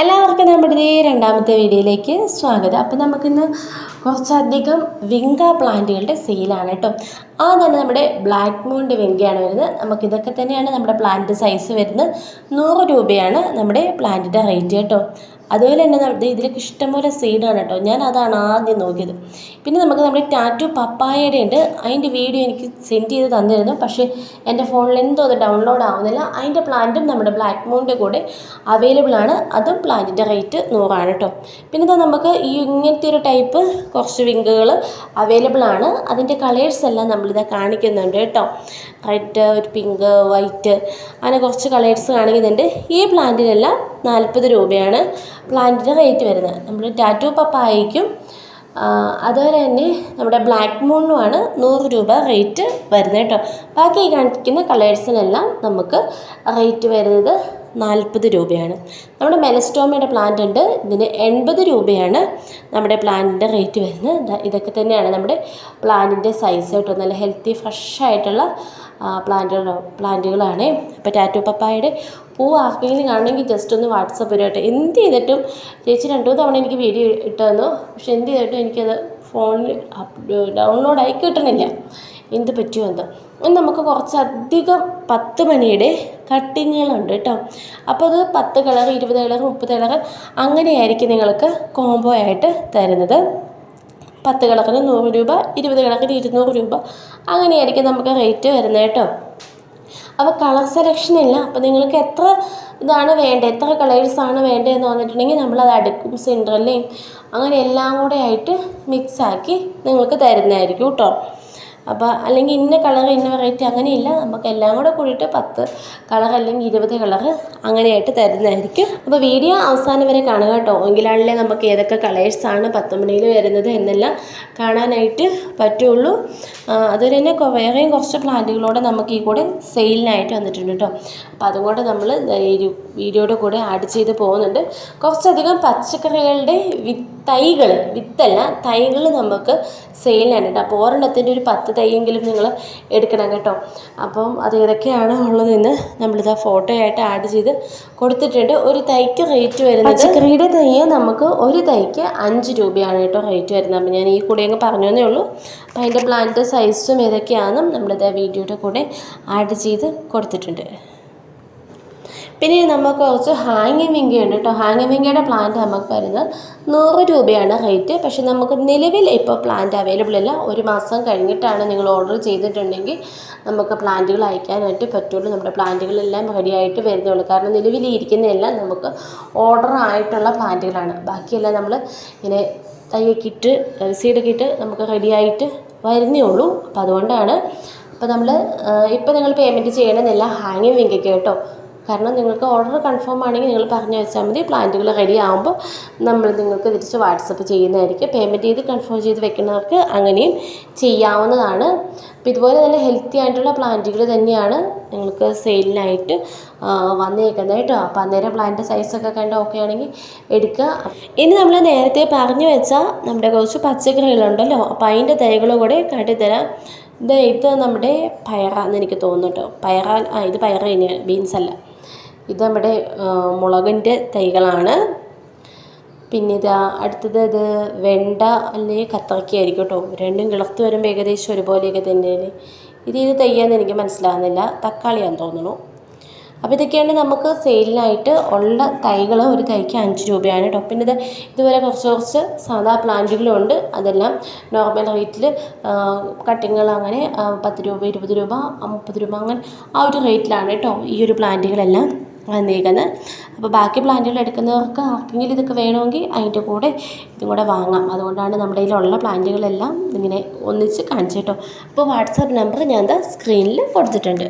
എല്ലാവർക്കും നമ്മുടെ ഈ രണ്ടാമത്തെ വീഡിയോയിലേക്ക് സ്വാഗതം. അപ്പോൾ നമുക്കിന്ന് കുറച്ചധികം വിങ്ക പ്ലാന്റുകളുടെ സെയിലാണ് കേട്ടോ. ആ തന്നെ നമ്മുടെ ബ്ലാക്ക് മൂണിന്റെ വിങ്കയാണ് വരുന്നത്. നമുക്കിതൊക്കെ തന്നെയാണ് നമ്മുടെ പ്ലാന്റ് സൈസ് വരുന്നത്. നൂറ് രൂപയാണ് നമ്മുടെ പ്ലാന്റിന്റെ റേറ്റ് കേട്ടോ. അതുപോലെ തന്നെ ഇതിലൊക്കെ ഇഷ്ടംപോലെ സീഡാണ് കേട്ടോ. ഞാൻ അതാണ് ആദ്യം നോക്കിയത്. പിന്നെ നമുക്ക് നമ്മുടെ ടാറ്റു പപ്പായയുടെ ഉണ്ട്. അതിന്റെ വീഡിയോ എനിക്ക് സെൻഡ് ചെയ്ത് തന്നിരുന്നു. പക്ഷേ എന്റെ ഫോണിൽ എന്തോ അത് ഡൗൺലോഡ് ആവുന്നില്ല. അതിന്റെ പ്ലാന്റും നമ്മുടെ ബ്ലാക്ക് മൂണിന്റെ കൂടെ അവൈലബിൾ ആണ്. അതും പ്ലാന്റിന്റെ റേറ്റ് നൂറാണ് കേട്ടോ. പിന്നെ ഇതാ നമുക്ക് ഈ ഇങ്ങനത്തെ ഒരു ടൈപ്പ് കുറച്ച് വിങ്കുകൾ അവൈലബിൾ ആണ്. അതിന്റെ കളേഴ്സ് എല്ലാം നമ്മളിതാ കാണിക്കുന്നുണ്ട് കേട്ടോ. റെഡ് ഒരു പിങ്ക് വൈറ്റ് അങ്ങനെ കുറച്ച് കളേഴ്സ് കാണിക്കുന്നുണ്ട്. ഈ പ്ലാന്റിനെല്ലാം നാൽപ്പത് രൂപയാണ്. പ്ലാന്റിന്റെ റേറ്റ് വരുന്നത്. നമ്മൾ ടാറ്റു പപ്പായയ്ക്കും അതുപോലെ തന്നെ നമ്മുടെ ബ്ലാക്ക് മൂണിനുമാണ് നൂറ് രൂപ റേറ്റ് വരുന്നത് കേട്ടോ. ബാക്കി ഈ കാണിക്കുന്ന കളേഴ്സിനെല്ലാം നമുക്ക് റേറ്റ് വരുന്നത് നാൽപ്പത് രൂപയാണ്. നമ്മുടെ മെലസ്റ്റോമയുടെ പ്ലാന്റ് ഉണ്ട്. ഇതിന് എൺപത് രൂപയാണ് നമ്മുടെ പ്ലാന്റിന്റെ റേറ്റ് വരുന്നത്. ഇതൊക്കെ തന്നെയാണ് നമ്മുടെ പ്ലാന്റിന്റെ സൈസ് കേട്ടോ. നല്ല ഹെൽത്തി ഫ്രഷ് ആയിട്ടുള്ള പ്ലാന്റുകൾ പ്ലാന്റുകളാണ് അപ്പോൾ ടാറ്റു പപ്പായയുടെ പൂ ആർക്കെങ്കിലും കാണണമെങ്കിൽ ജസ്റ്റ് ഒന്ന് വാട്സപ്പ് വരട്ടെ എന്ത് ചെയ്തിട്ടും ചേച്ചി രണ്ടു തവണ എനിക്ക് വീഡിയോ ഇട്ട് തന്നു പക്ഷെ എന്ത് ചെയ്തിട്ടും എനിക്കത് ഫോണിൽ ഡൗൺലോഡായി കിട്ടണില്ല. എന്ത് പറ്റുമോ എന്തോ. ഇനി നമുക്ക് കുറച്ചധികം പത്ത് മണിയുടെ കട്ടിങ്ങുകളുണ്ട് കേട്ടോ. അപ്പോൾ അത് പത്ത് കളർ ഇരുപത് കളർ മുപ്പത് കളർ അങ്ങനെയായിരിക്കും നിങ്ങൾക്ക് കോംബോ ആയിട്ട് തരുന്നത്. പത്ത് കളക്കിന് നൂറ് രൂപ ഇരുപത് കളക്കിന് ഇരുന്നൂറ് രൂപ അങ്ങനെയായിരിക്കും നമുക്ക് റേറ്റ് വരുന്നത് കേട്ടോ. അപ്പോൾ കളർ സെലക്ഷൻ ഇല്ല. അപ്പോൾ നിങ്ങൾക്ക് എത്ര ഇതാണ് വേണ്ടത്? എത്ര കളേഴ്സാണ് വേണ്ടതെന്ന് പറഞ്ഞിട്ടുണ്ടെങ്കിൽ നമ്മളത് അടുക്കും സിൻഡ്രല്ലയും അങ്ങനെ എല്ലാം കൂടെ ആയിട്ട് മിക്സാക്കി നിങ്ങൾക്ക് തരുന്നതായിരിക്കും കേട്ടോ അപ്പോൾ അല്ലെങ്കിൽ ഇന്ന കളർ ഇന്ന വെറൈറ്റി അങ്ങനെയില്ല. നമുക്ക് എല്ലാം കൂടെ കൂടിയിട്ട് പത്ത് കളർ അല്ലെങ്കിൽ ഇരുപത് കളർ അങ്ങനെയായിട്ട് തരുന്നതായിരിക്കും. അപ്പോൾ വീഡിയോ അവസാനം വരെ കാണുക കേട്ടോ. എങ്കിലാണല്ലേ നമുക്ക് ഏതൊക്കെ കളേഴ്സാണ് പത്തുമണിയിൽ വരുന്നത് എന്നെല്ലാം കാണാനായിട്ട് പറ്റുള്ളൂ. അതുപോലെ തന്നെ വേറെയും കുറച്ച് പ്ലാന്റുകളോടെ നമുക്ക് ഈ കൂടെ സെയിലിനായിട്ട് വന്നിട്ടുണ്ട് കേട്ടോ. അപ്പോൾ അതുകൊണ്ട് നമ്മൾ വീഡിയോയുടെ കൂടെ ആഡ് ചെയ്ത് പോകുന്നുണ്ട്. കുറച്ചധികം പച്ചക്കറികളുടെ തൈകൾ വിത്തല്ല തൈകൾ നമുക്ക് സെയിലിനാണ് കേട്ടോ. അപ്പോൾ ഒരെണ്ണത്തിന്റെ ഒരു പത്ത് തൈയെങ്കിലും നിങ്ങൾ എടുക്കണം കേട്ടോ. അപ്പം അത് ഏതൊക്കെയാണ് ഉള്ളതെന്ന് നമ്മളിതാ ഫോട്ടോ ആയിട്ട് ആഡ് ചെയ്ത് കൊടുത്തിട്ടുണ്ട്. ഒരു തൈക്ക് റേറ്റ് വരുന്നത് പച്ചക്കറിയുടെ തൈ നമുക്ക് ഒരു തൈക്ക് അഞ്ച് രൂപയാണ് കേട്ടോ റേറ്റ് വരുന്നത്. അപ്പം ഞാൻ ഈ കൂടെ അങ്ങ് പറഞ്ഞു തന്നേ ഉള്ളൂ. അപ്പം അതിന്റെ പ്ലാന്റ് സൈസും ഏതൊക്കെയാണെന്നും നമ്മളിതാ വീഡിയോയുടെ കൂടെ ആഡ് ചെയ്ത് കൊടുത്തിട്ടുണ്ട്. പിന്നെ നമുക്ക് കുറച്ച് ഹാങ്ങിങ് വിങ്കയുണ്ട് കേട്ടോ. ഹാങ്ങിങ് വിങ്കയുടെ പ്ലാന്റ് നമുക്ക് വരുന്നത് നൂറ് രൂപയാണ് റേറ്റ് പക്ഷെ നമുക്ക് നിലവിൽ ഇപ്പോൾ പ്ലാന്റ് അവൈലബിൾ അല്ല ഒരു മാസം കഴിഞ്ഞിട്ടാണ് നിങ്ങൾ ഓർഡർ ചെയ്തിട്ടുണ്ടെങ്കിൽ നമുക്ക് പ്ലാന്റുകൾ അയക്കാനായിട്ട് പറ്റുള്ളൂ. നമ്മുടെ പ്ലാന്റുകളെല്ലാം റെഡിയായിട്ട് വരുന്നുള്ളൂ. കാരണം നിലവിൽ ഇരിക്കുന്നതെല്ലാം നമുക്ക് ഓർഡർ ആയിട്ടുള്ള പ്ലാന്റുകളാണ് ബാക്കിയെല്ലാം നമ്മൾ ഇങ്ങനെ തയ്യൊക്കെ ഇട്ട് ഇട്ട് നമുക്ക് റെഡിയായിട്ട് വരുന്നേ ഉള്ളൂ. അപ്പോൾ അതുകൊണ്ടാണ്. അപ്പോൾ നമ്മൾ ഇപ്പോൾ നിങ്ങൾ പേയ്മെന്റ് ചെയ്യണമെന്നില്ല. ഹാങ്ങിങ് വിങ്കയ്ക്ക് കേട്ടോ. കാരണം നിങ്ങൾക്ക് ഓർഡർ കൺഫേം ആണെങ്കിൽ നിങ്ങൾ പറഞ്ഞു വെച്ചാൽ മതി പ്ലാന്റുകൾ റെഡി ആകുമ്പോൾ നമ്മൾ നിങ്ങൾക്ക് തിരിച്ച് വാട്സപ്പ് ചെയ്യുന്നതായിരിക്കും. പേയ്മെന്റ് ചെയ്ത് കൺഫേം ചെയ്ത് വെക്കുന്നവർക്ക് അങ്ങനെയും ചെയ്യാവുന്നതാണ്. അപ്പോൾ ഇതുപോലെ തന്നെ ഹെൽത്തി ആയിട്ടുള്ള പ്ലാന്റുകൾ തന്നെയാണ് നിങ്ങൾക്ക് സെയിലിനായിട്ട് വന്നേക്കുന്നത് കേട്ടോ. അപ്പോൾ അന്നേരം പ്ലാന്റ് സൈസൊക്കെ കണ്ട് ഓക്കെ ആണെങ്കിൽ എടുക്കുക. ഇനി നമ്മൾ നേരത്തെ പറഞ്ഞു വെച്ചാൽ നമ്മുടെ കുറച്ച് പച്ചക്കറികളുണ്ടല്ലോ. അപ്പോൾ അതിന്റെ തൈകൾ കൂടെ കാട്ടിത്തരാം. ഇത് ഇത് നമ്മുടെ പയറാന്ന് എനിക്ക് തോന്നുന്നു കേട്ടോ. പയറ ആ ഇത് പയറ തന്നെയാണ് ബീൻസ് അല്ല. ഇത് നമ്മുടെ മുളകിന്റെ തൈകളാണ്. പിന്നെ ഇതാ അടുത്തത് ഇത് വെണ്ട അല്ലെങ്കിൽ കത്തറക്ക ആയിരിക്കും കേട്ടോ രണ്ടും കിളർത്ത് വരുമ്പോൾ ഏകദേശം ഒരുപോലെയൊക്കെ തന്നെയാണ്. ഇത് ഇത് തയ്യാന്ന് എനിക്ക് മനസ്സിലാകുന്നില്ല തക്കാളിയാന്ന് തോന്നുന്നു. അപ്പോൾ ഇതൊക്കെയാണ് നമുക്ക് സെയിലിനായിട്ട് ഉള്ള തൈകൾ ഒരു തൈക്ക് അഞ്ച് രൂപയാണ് കേട്ടോ പിന്നെ ഇത് ഇതുപോലെ കുറച്ച് കുറച്ച് സാധാ പ്ലാന്റുകളും ഉണ്ട് അതെല്ലാം നോർമൽ റേറ്റിൽ കട്ടിങ്ങൾ അങ്ങനെ പത്ത് രൂപ ഇരുപത് രൂപ മുപ്പത് രൂപ അങ്ങനെ ആ ഒരു റേറ്റിലാണ് കേട്ടോ ഈ ഒരു പ്ലാന്റുകളെല്ലാം. വന്നേക്കുന്നത് അപ്പോൾ ബാക്കി പ്ലാന്റുകൾ എടുക്കുന്നവർക്ക് ആർക്കെങ്കിലും ഇതൊക്കെ വേണമെങ്കിൽ അതിന്റെ കൂടെ ഇതും കൂടെ വാങ്ങാം. അതുകൊണ്ടാണ് നമ്മുടെ കയ്യിലുള്ള പ്ലാന്റുകളെല്ലാം ഇങ്ങനെ ഒന്നിച്ച് കാണിച്ചു കേട്ടോ. അപ്പോൾ വാട്സാപ്പ് നമ്പർ ഞാൻ ദാ സ്ക്രീനിൽ കൊടുത്തിട്ടുണ്ട്.